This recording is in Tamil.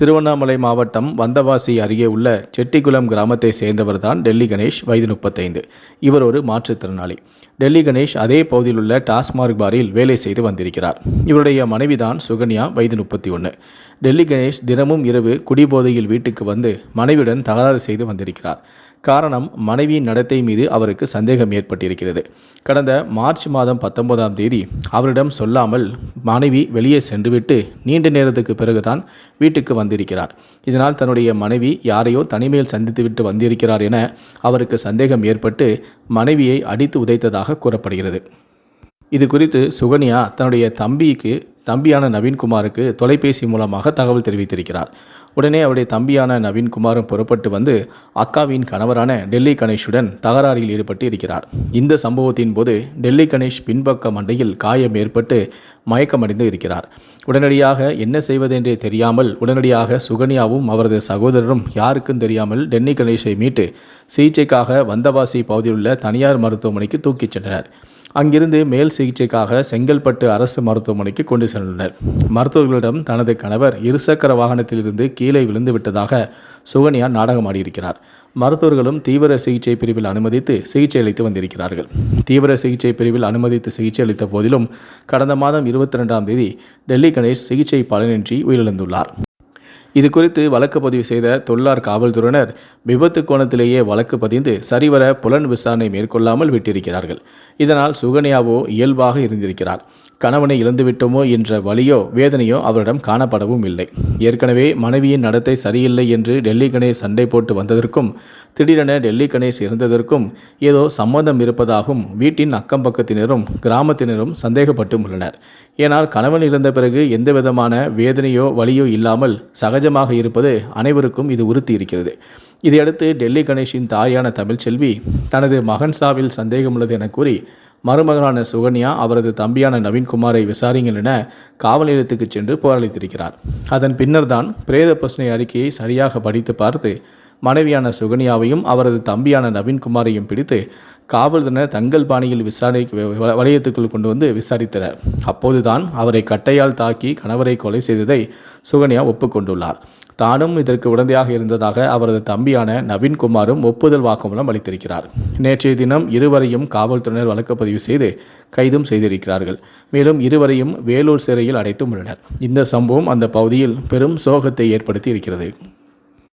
திருவண்ணாமலை மாவட்டம் வந்தவாசி அருகே உள்ள செட்டிக்குளம் கிராமத்தை சேர்ந்தவர் தான் டெல்லி கணேஷ் வயது முப்பத்தைந்து. இவர் ஒரு மாற்றுத்திறனாளி. டெல்லி கணேஷ் அதே பகுதியில் உள்ள டாஸ்மார்க் பாரில் வேலை செய்து வந்திருக்கிறார். இவருடைய மனைவிதான் சுகன்யா வயது முப்பத்தி ஒன்று டெல்லி கணேஷ் தினமும் இரவு குடிபோதையில் வீட்டுக்கு வந்து மனைவியுடன் தகராறு செய்து வந்திருக்கிறார். காரணம் மனைவியின் நடத்தை மீது அவருக்கு சந்தேகம் ஏற்பட்டிருக்கிறது. கடந்த மார்ச் மாதம் பத்தொன்பதாம் தேதி அவரிடம் சொல்லாமல் மனைவி வெளியே சென்றுவிட்டு நீண்ட நேரத்துக்கு பிறகுதான் வீட்டுக்கு வந்திருக்கிறார். இதனால் தன்னுடைய மனைவி யாரையோ தனிமையில் சந்தித்துவிட்டு வந்திருக்கிறார் என அவருக்கு சந்தேகம் ஏற்பட்டு மனைவியை அடித்து உதைத்ததாக கூறப்படுகிறது. இது குறித்து சுகன்யா தன்னுடைய தம்பிக்கு தம்பியான நவீன்குமாருக்கு தொலைபேசி மூலமாக தகவல் தெரிவித்திருக்கிறார். உடனே அவருடைய தம்பியான நவீன்குமாரும் புறப்பட்டு வந்து அக்காவின் கணவரான டெல்லி கணேஷுடன் தகராறில் ஈடுபட்டு இருக்கிறார். இந்த சம்பவத்தின் போது டெல்லி கணேஷ் பின்பக்க மண்டையில் காயம் ஏற்பட்டு மயக்கமடைந்து இருக்கிறார். உடனடியாக என்ன செய்வதென்றே தெரியாமல் உடனடியாக சுகன்யாவும் அவரது சகோதரரும் யாருக்கும் தெரியாமல் டெல்லி கணேஷை மீட்டு சிகிச்சைக்காக வந்தவாசி பகுதியில் உள்ள தனியார் மருத்துவமனைக்கு தூக்கிச் சென்றனர். அங்கிருந்து மேல் சிகிச்சைக்காக செங்கல்பட்டு அரசு மருத்துவமனைக்கு கொண்டு சென்றனர். மருத்துவர்களிடம் தனது கணவர் இருசக்கர வாகனத்திலிருந்து கீழே விழுந்து விட்டதாக சுகன்யா நாடகமாடியிருக்கிறார் மருத்துவர்களும் தீவிர சிகிச்சை பிரிவில் அனுமதித்து சிகிச்சை அளித்து வந்திருக்கிறார்கள். தீவிர சிகிச்சை பிரிவில் அனுமதித்து சிகிச்சை அளித்த போதிலும் கடந்த மாதம் இருபத்தி ரெண்டாம் தேதி டெல்லி கணேஷ் சிகிச்சை பலனின்றி உயிரிழந்துள்ளார். இது குறித்து வழக்கு பதிவு செய்த தொல்லார் காவல்துறையினர் விபத்து கோணத்திலேயே வழக்கு பதிந்து சரிவர புலன் விசாரணை மேற்கொள்ளாமல் விட்டிருக்கிறார்கள். இதனால் சுகன்யாவோ இயல்பாக இருந்திருக்கிறார். கணவனை இழந்துவிட்டோமோ என்ற வலியோ வேதனையோ அவரிடம் காணப்படவும் இல்லை. ஏற்கனவே மனைவியின் நடத்தை சரியில்லை என்று டெல்லி கணேஷ் சண்டை போட்டு வந்ததற்கும் திடீரென டெல்லி கணேஷ் இறந்ததற்கும் ஏதோ சம்மந்தம் இருப்பதாகவும் வீட்டின் அக்கம் பக்கத்தினரும் கிராமத்தினரும் சந்தேகப்பட்டும் உள்ளனர். ஏனால் கணவன் இறந்த பிறகு எந்த விதமான வேதனையோ வலியோ இல்லாமல் சகஜமாக இருப்பது அனைவருக்கும் இது உறுத்தி இருக்கிறது இதையடுத்து டெல்லி கணேஷின் தாயான தமிழ்ச்செல்வி தனது மகன் சாவில் சந்தேகமுள்ளது என கூறி மருமகனான சுகன்யா அவரது தம்பியான நவீன்குமாரை விசாரிங்கள் என காவல் நிலையத்துக்கு சென்று புகாரளித்திருக்கிறார். அதன் பின்னர் தான் பிரேத பிரச்சனை அறிக்கையை சரியாக படித்து பார்த்து மனைவியான சுகன்யாவையும் அவரது தம்பியான நவீன்குமாரையும் பிடித்து காவல்துறையினர் தங்கள் பாணியில் விசாரணைக்கு வ- கொண்டு வந்து விசாரித்தனர். அப்போதுதான் அவரை கட்டையால் தாக்கி கணவரை கொலை செய்ததை சுகன்யா ஒப்புக்கொண்டுள்ளார். தானும் இதற்கு உடந்தையாக இருந்ததாக அவரது தம்பியான நவீன்குமாரும் ஒப்புதல் வாக்குமூலம் அளித்திருக்கிறார். நேற்றைய தினம் இருவரையும் காவல்துறையினர் வழக்குப்பதிவு செய்து கைதும் செய்திருக்கிறார்கள். மேலும் இருவரையும் வேலூர் சிறையில் அடைத்தும் உள்ளனர். இந்த சம்பவம் அந்த பகுதியில் பெரும் சோகத்தை ஏற்படுத்தி இருக்கிறது.